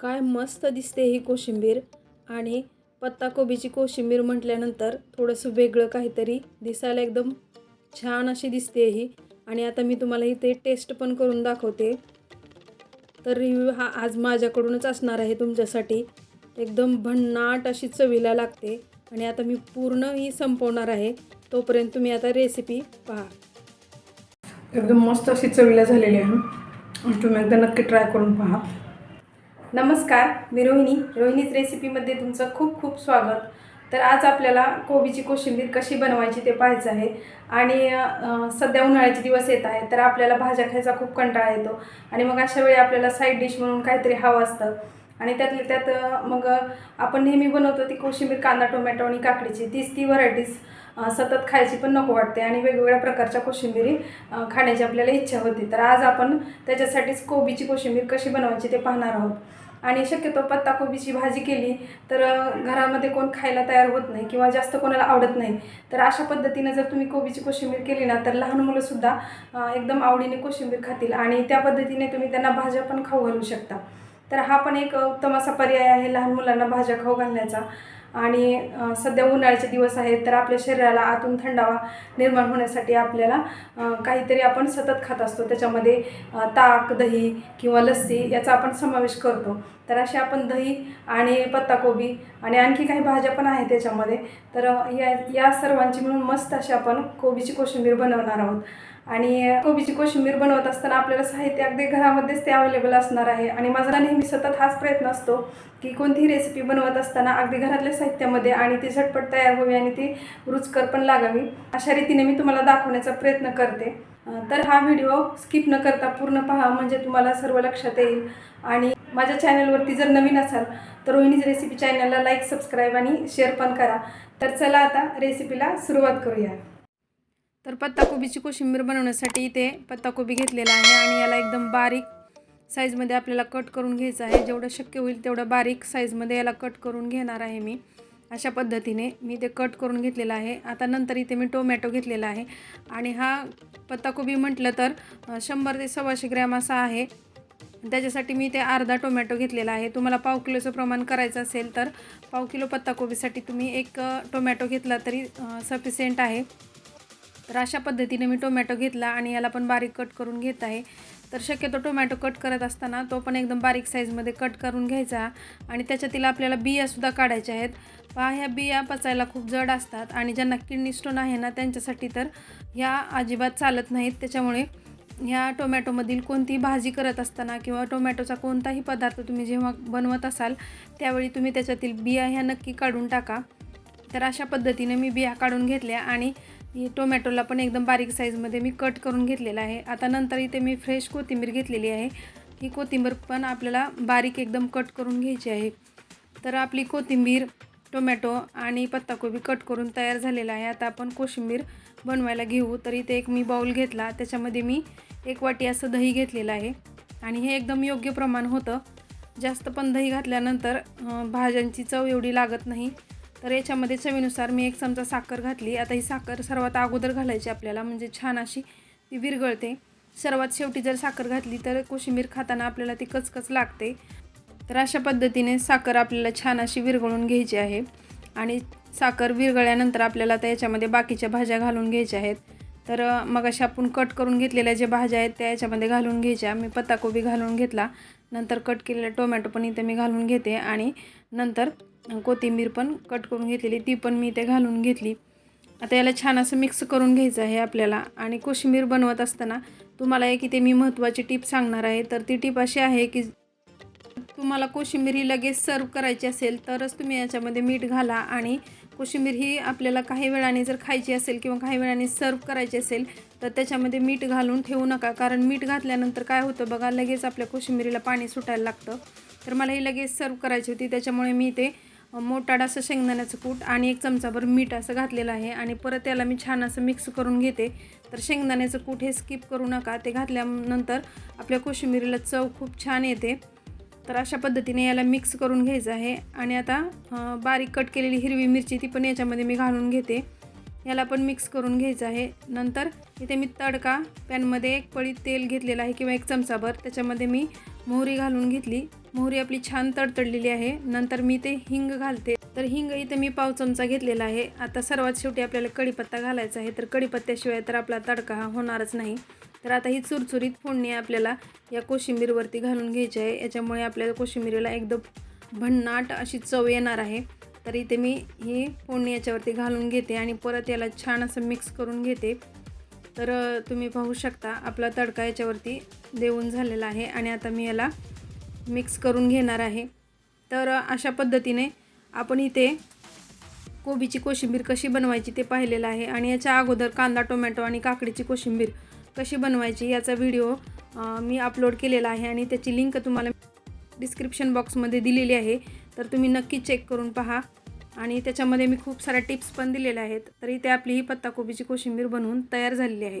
काय मस्त दिसते ही कोशिंबीर. आणि पत्ताकोबीची कोशिंबीर म्हटल्यानंतर थोडंसं वेगळं काहीतरी दिसायला एकदम छान अशी दिसते ही. आणि आता मी तुम्हाला इथे टेस्ट पण करून दाखवते. तर रिव्ह्यू हा आज माझ्याकडूनच असणार आहे तुमच्यासाठी. एकदम भन्नाट अशी चवीला लागते. आणि आता मी पूर्ण ही संपवणार आहे. तोपर्यंत तुम्ही आता रेसिपी पहा. एकदम मस्त अशी चवीला झालेली आहे. तुम्ही एकदा नक्की ट्राय करून पहा. नमस्कार मी रोहिणी. रोहिणीच रेसिपीमध्ये तुमचं खूप खूप स्वागत. तर आज आपल्याला कोबीची कोशिंबीर कशी बनवायची ते पाहायचं आहे. आणि सध्या उन्हाळ्याचे दिवस येत आहेत तर आपल्याला भाज्या खायचा खूप कंटाळा येतो. आणि मग अशा वेळी आपल्याला साईड डिश म्हणून काहीतरी हवं असतं. आणि त्यातल्या त्यात मग आपण नेहमी बनवतो ती कोशिंबीर कांदा टोमॅटो आणि काकडीची. तीच ती व्हरायटीज सतत खायची पण नको वाटते आणि वेगवेगळ्या प्रकारच्या कोशिंबिरी खाण्याची आपल्याला इच्छा होती. तर आज आपण त्याच्यासाठीच कोबीची कोशिंबीर कशी बनवायची ते पाहणार आहोत. आणि शक्यतो पत्ताकोबीची भाजी केली तर घरामध्ये कोण खायला तयार होत नाही किंवा जास्त कोणाला आवडत नाही. तर अशा पद्धतीनं जर तुम्ही कोबीची कोशिंबीर केली ना तर लहान मुलंसुद्धा एकदम आवडीने कोशिंबीर खातील आणि त्या पद्धतीने तुम्ही त्यांना भाज्या पण खाऊ घालू शकता. तर हा पण एक उत्तम असा पर्याय आहे लहान मुलांना भाज्या खाऊ घालण्याचा. आणि सध्या उन्हाळ्याचे दिवस आहेत तर आपल्या शरीराला आतून थंडावा निर्माण होण्यासाठी आपल्याला काहीतरी आपण सतत खात असतो. त्याच्यामध्ये ताक दही किंवा लस्सी याचा आपण समावेश करतो. तर असे आपण दही आणि पत्ताकोबी आणि आणखी काही भाज्या पण आहेत त्याच्यामध्ये. तर या या सर्वांची मिळून मस्त अशी आपण कोबीची कोशिंबीर बनवणार आहोत. आणि कोबीची कोशिंबीर बनवत असताना आपल्याला साहित्य अगदी घरामध्येच ते अवेलेबल असणार आहे. आणि माझा नेहमी सतत हाच प्रयत्न असतो की कोणतीही रेसिपी बनवत असताना अगदी घरातल्या साहित्यामध्ये आणि ती झटपट तयार व्हावी आणि ती रुचकर पण लागावी. अशा रीतीने मी तुम्हाला दाखवण्याचा प्रयत्न करते. तर हा व्हिडिओ स्किप न करता पूर्ण पहा म्हणजे तुम्हाला सर्व लक्षात येईल. आणि माझ्या चॅनलवरती जर नवीन असाल तर रोहिणीज रेसिपी चॅनलला लाईक सबस्क्राईब आणि शेअर पण करा. तर चला आता रेसिपीला सुरुवात करूया. तर पत्ताकोबीची कोशिंबीर बनवण्यासाठी इथे पत्ताकोबी घेतलेला आहे आणि याला एकदम बारीक साईजमध्ये आपल्याला कट करून घ्यायचं आहे. जेवढं शक्य होईल तेवढं बारीक साईजमध्ये याला कट करून घेणार आहे मी. अशा पद्धतीने मी ते कट करून घेतलेलं आहे. आता नंतर इथे मी टोमॅटो घेतलेला आहे. आणि हा पत्ताकोबी म्हटलं तर शंभर ते सव्वाशे ग्रॅम असा आहे. त्याच्यासाठी मी ते अर्धा टोमॅटो घेतलेला आहे. तुम्हाला पाव किलोचं प्रमाण करायचं असेल तर पाव किलो पत्ताकोबीसाठी तुम्ही एक टोमॅटो घेतला तरी सफिशियंट आहे. तर अशा पद्धतीने मी टोमॅटो घेतला आणि याला पण बारीक कट करून घेत आहे. तर शक्यतो टोमॅटो कट करत असताना तो पण एकदम बारीक साईजमध्ये कट करून घ्यायचा आणि त्याच्यातील आपल्याला बियासुद्धा काढायच्या आहेत. पहा ह्या बिया पचायला खूप जड असतात आणि ज्यांना किडनी स्टोन आहे ना त्यांच्यासाठी तर ह्या अजिबात चालत नाहीत. त्याच्यामुळे ह्या टोमॅटोमधील कोणतीही भाजी करत असताना किंवा टोमॅटोचा कोणताही पदार्थ तुम्ही जेव्हा बनवत असाल त्यावेळी तुम्ही त्याच्यातील बिया ह्या नक्की काढून टाका. तर अशा पद्धतीने मी बिया काढून घेतल्या आणि ही टोमॅटोला पण एकदम बारीक साईजमध्ये मी कट करून घेतलेला आहे. आता नंतर इथे मी फ्रेश कोथिंबीर घेतलेली आहे. ही कोथिंबीर पण आपल्याला बारीक एकदम कट करून घ्यायची आहे. तर आपली कोथिंबीर टोमॅटो आणि पत्ताकोबी कट करून तयार झालेला आहे. आता आपण कोशिंबीर बनवायला घेऊ. तर इथे एक मी बाऊल घेतला. त्याच्यामध्ये मी एक वाटी असं दही घेतलेलं आहे. आणि हे एकदम योग्य प्रमाण होतं. जास्त पण दही घातल्यानंतर भाज्यांची चव एवढी लागत नाही. तर याच्यामध्ये चवीनुसार मी एक चमचा साखर घातली. आता ही साखर सर्वात अगोदर घालायची आपल्याला म्हणजे छान अशी ती विरघळते. सर्वात शेवटी जर साखर घातली तर कोशिंबीर खाताना आपल्याला ती कचकच लागते. तर अशा पद्धतीने साखर आपल्याला छान अशी विरघळून घ्यायची आहे. आणि साखर विरघळल्यानंतर आपल्याला आता याच्यामध्ये बाकीच्या भाज्या घालून घ्यायच्या आहेत. तर मग अशा आपण कट करून घेतलेल्या ज्या भाज्या आहेत त्या याच्यामध्ये घालून घ्यायच्या. मी पत्ताकोबी घालून घेतला. नंतर कट केलेला टोमॅटो पण इथे मी घालून घेते. आणि नंतर कोथिंबीर पण कट करून घेतलेली ती पण मी इथे घालून घेतली. आता याला छान असं मिक्स करून घ्यायचं आहे आपल्याला. आणि कोशिंबीर बनवत असताना तुम्हाला एक इथे मी महत्त्वाची टीप सांगणार आहे. तर ती टीप अशी आहे की तुम्हाला कोशिंबीर ही लगेच सर्व करायची असेल तरच तुम्ही याच्यामध्ये मीठ घाला. आणि कोशिंबीर ही आपल्याला काही वेळाने जर खायची असेल किंवा काही वेळाने सर्व करायची असेल तर त्याच्यामध्ये मीठ घालून ठेवू नका. कारण मीठ घातल्यानंतर काय होतं बघा लगेच आपल्या कोशिंबीरीला पाणी सुटायला लागतं. तर मला ही लगेच सर्व करायची होती. त्याच्यामुळे मी ते मोठाड असं शेंगदाण्याचं कूट आणि एक चमचाभर मीठ असं घातलेलं आहे. आणि परत याला मी छान असं मिक्स करून घेते. तर शेंगदाण्याचं कूट हे स्किप करू नका. ते घातल्यानंतर आपल्या कोशिंबिरीला चव खूप छान येते. तर अशा पद्धतीने याला मिक्स करून घ्यायचं आहे. आणि आता बारीक कट केलेली हिरवी मिरची ती पण याच्यामध्ये मी घालून घेते. याला पण मिक्स करून घ्यायचं आहे. नंतर इथे मी तडका पॅनमध्ये एक पळी तेल घेतलेलं आहे किंवा एक चमचाभर. त्याच्यामध्ये मी मोहरी घालून घेतली. मोहरी आपली छान तडतडलेली आहे. नंतर मी ते हिंग घालते. तर हिंग इथे मी पाव चमचा घेतलेला आहे. आता सर्वात शेवटी आपल्याला कढीपत्ता घालायचा आहे. तर कढीपत्त्याशिवाय तर आपला तडका हा होणारच नाही. तर आता ही चुरचुरीत फोडणी आपल्याला या कोशिंबीरवरती घालून घ्यायची आहे. याच्यामुळे आपल्याला कोशिंबीरीला एकदम भन्नाट अशी चव येणार आहे. तर इथे मी ही फोडणी याच्यावरती घालून घेते आणि परत याला छान असं मिक्स करून घेते. तर तुम्ही पाहू शकता आपला तडका याच्यावरती देऊन झालेला आहे. आणि आता मी याला मिक्स करून घेणार आहे. तर अशा पद्धतीने आपण इथे कोबीची कोशिंबीर कशी बनवायची ते पाहिलेलं आहे आणि याच्या अगोदर कांदा टोमॅटो आणि काकडीची कोशिंबीर कशी बनवायची याचा व्हिडिओ मी अपलोड केलेला आहे आणि त्याची लिंक तुम्हाला डिस्क्रिप्शन बॉक्समध्ये दिलेली आहे. तर तुम्ही नक्की चेक करून पहा आणि त्याच्यामध्ये मी खूप साऱ्या टिप्स पण दिलेल्या आहेत. तर इथे आपली ही पत्ताकोबीची कोशिंबीर बनवून तयार झालेली आहे.